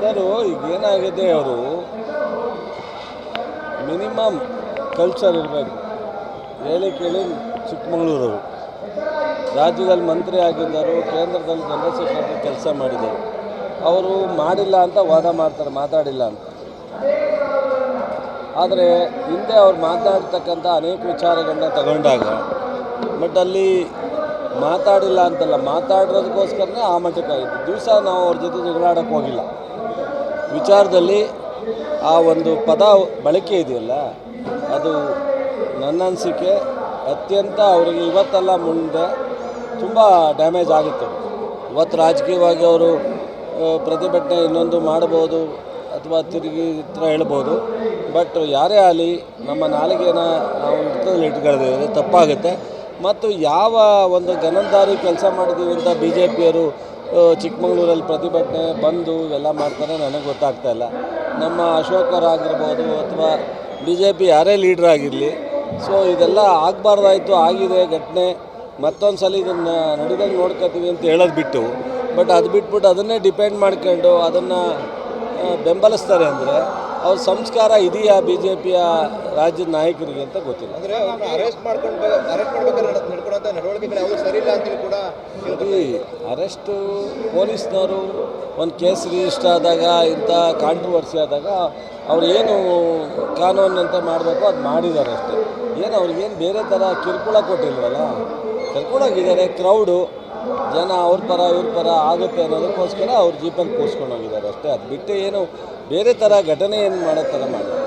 Sir, ಈಗ ಏನಾಗಿದೆ ಅವರು? ಮಿನಿಮಮ್ ಕಲ್ಚರ್ ಇರಬೇಕು. ಹೇಳಿ ಕೇಳಿ ಚಿಕ್ಕಮಗಳೂರವರು. ರಾಜ್ಯದಲ್ಲಿ ಮಂತ್ರಿ ಆಗಿದ್ದರು, ಕೇಂದ್ರದಲ್ಲಿ ಜನರಲ್ ಕೆಲಸ ಮಾಡಿದರು ಅವರು ಮಾಡಿಲ್ಲ ಅಂತ ವಾದ ಮಾಡ್ತಾರೆ, ಮಾತಾಡಿಲ್ಲ ಅಂತ. ಆದರೆ ಹಿಂದೆ ಅವ್ರು ಮಾತಾಡ್ತಕ್ಕಂಥ ಅನೇಕ ವಿಚಾರಗಳನ್ನ ತಗೊಂಡಾಗ ಬಟ್ ಅಲ್ಲಿ ಮಾತಾಡಿಲ್ಲ ಅಂತಲ್ಲ ಮಾತಾಡಿರೋದಕ್ಕೋಸ್ಕರನೇ ಆ ಮಟ್ಟಕ್ಕಾಗಿತ್ತು ದಿವಸ ನಾವು ಅವ್ರ ಜೊತೆ ಜಗಳಾಡೋಕ್ಕೆ ಹೋಗಿಲ್ಲ. ವಿಚಾರದಲ್ಲಿ ಆ ಒಂದು ಪದ ಬಳಕೆ ಇದೆಯಲ್ಲ, ಅದು ನನ್ನ ಅನಿಸಿಕೆ ಅತ್ಯಂತ ಅವರಿಗೆ ಇವತ್ತೆಲ್ಲ ಮುಂದೆ ತುಂಬ ಡ್ಯಾಮೇಜ್ ಆಗುತ್ತೆ. ಇವತ್ತು ರಾಜಕೀಯವಾಗಿ ಅವರು ಪ್ರತಿಭಟನೆ ಇನ್ನೊಂದು ಮಾಡ್ಬೋದು ಅಥವಾ ತಿರುಗಿ ಹತ್ರ ಹೇಳ್ಬೋದು. ಬಟ್ ಯಾರೇ ಆಗಲಿ, ನಮ್ಮ ನಾಲಿಗೆನ ನಾವು ಹಿಡ್ತದಲ್ಲಿ ಇಟ್ಕೊಳ್ಳೋದು ತಪ್ಪಾಗುತ್ತೆ. ಮತ್ತು ಯಾವ ಒಂದು ಗನಂದಾರಿ ಕೆಲಸ ಮಾಡಿದ್ದೀವಿ ಅಂತ ಬಿ ಜೆ ಪಿಯವರು ಚಿಕ್ಕಮಗಳೂರಲ್ಲಿ ಪ್ರತಿಭಟನೆ ಬಂದು ಎಲ್ಲ ಮಾಡ್ತಾರೆ, ನನಗೆ ಗೊತ್ತಾಗ್ತಾ ಇಲ್ಲ. ನಮ್ಮ ಅಶೋಕರಾಗಿರ್ಬೋದು ಅಥವಾ ಬಿ ಜೆ ಪಿ ಯಾರೇ ಲೀಡ್ರ್ ಆಗಿರಲಿ ಸೊ ಇದೆಲ್ಲ ಆಗಬಾರ್ದಾಯ್ತು, ಆಗಿದೆ ಘಟನೆ. ಮತ್ತೊಂದು ಸಲ ಇದನ್ನು ನಡೆದಂಗೆ ನೋಡ್ಕೋತೀವಿ ಅಂತ ಹೇಳೋದು ಬಿಟ್ಟು ಬಟ್ ಅದು ಬಿಟ್ಬಿಟ್ಟು ಅದನ್ನೇ ಡಿಪೆಂಡ್ ಮಾಡ್ಕೊಂಡು ಅದನ್ನು ಬೆಂಬಲಿಸ್ತಾರೆ ಅಂದರೆ ಅವ್ರ ಸಂಸ್ಕಾರ ಇದೆಯಾ ಬಿ ಜೆ ಪಿಯ ರಾಜ್ಯದ ನಾಯಕರಿಗೆ ಅಂತ ಗೊತ್ತಿಲ್ಲ. ಅಂದ್ರೆ ಅರೆಸ್ಟ್ ಮಾಡ್ಕೊಂಡು ಅರೆಸ್ಟ್ ಮಾಡ್ಬೇಕಾದ್ರೆ ನಡವಳಿಕೆಗಳು ಸರಿ ಇಲ್ಲ ಅಂತೇಳಿ ಕೂಡ ಈ ಅರೆಸ್ಟು ಪೊಲೀಸ್ನವರು ಒಂದು ಕೇಸ್ ರಿಜಿಸ್ಟರ್ ಆದಾಗ ಇಂಥ ಕಾಂಟ್ರವರ್ಸಿ ಆದಾಗ ಅವ್ರು ಏನು ಅಂತ ಮಾಡಬೇಕು ಅದು ಮಾಡಿದ್ದಾರೆ ಅಷ್ಟೇ. ಏನು ಅವ್ರಿಗೇನು ಬೇರೆ ಥರ ಕಿರುಕುಳ ಕೊಟ್ಟಿಲ್ವಲ್ಲ? ಕರ್ಕೊಂಡೋಗಿದ್ದಾರೆ ಕ್ರೌಡು ಜನ ಅವ್ರ ಪರ ಇವ್ರ ಪರ ಆಗುತ್ತೆ ಅನ್ನೋದಕ್ಕೋಸ್ಕರ ಅವ್ರು ಜೀಪಲ್ಲಿ ಕೂರಿಸ್ಕೊಂಡು ಹೋಗಿದ್ದಾರೆ ಅಷ್ಟೇ. ಅದು ಬಿಟ್ಟು ಏನು ಬೇರೆ ಥರ ಘಟನೆ ಏನು ಮಾಡೋ ಥರ ಮಾಡಿ.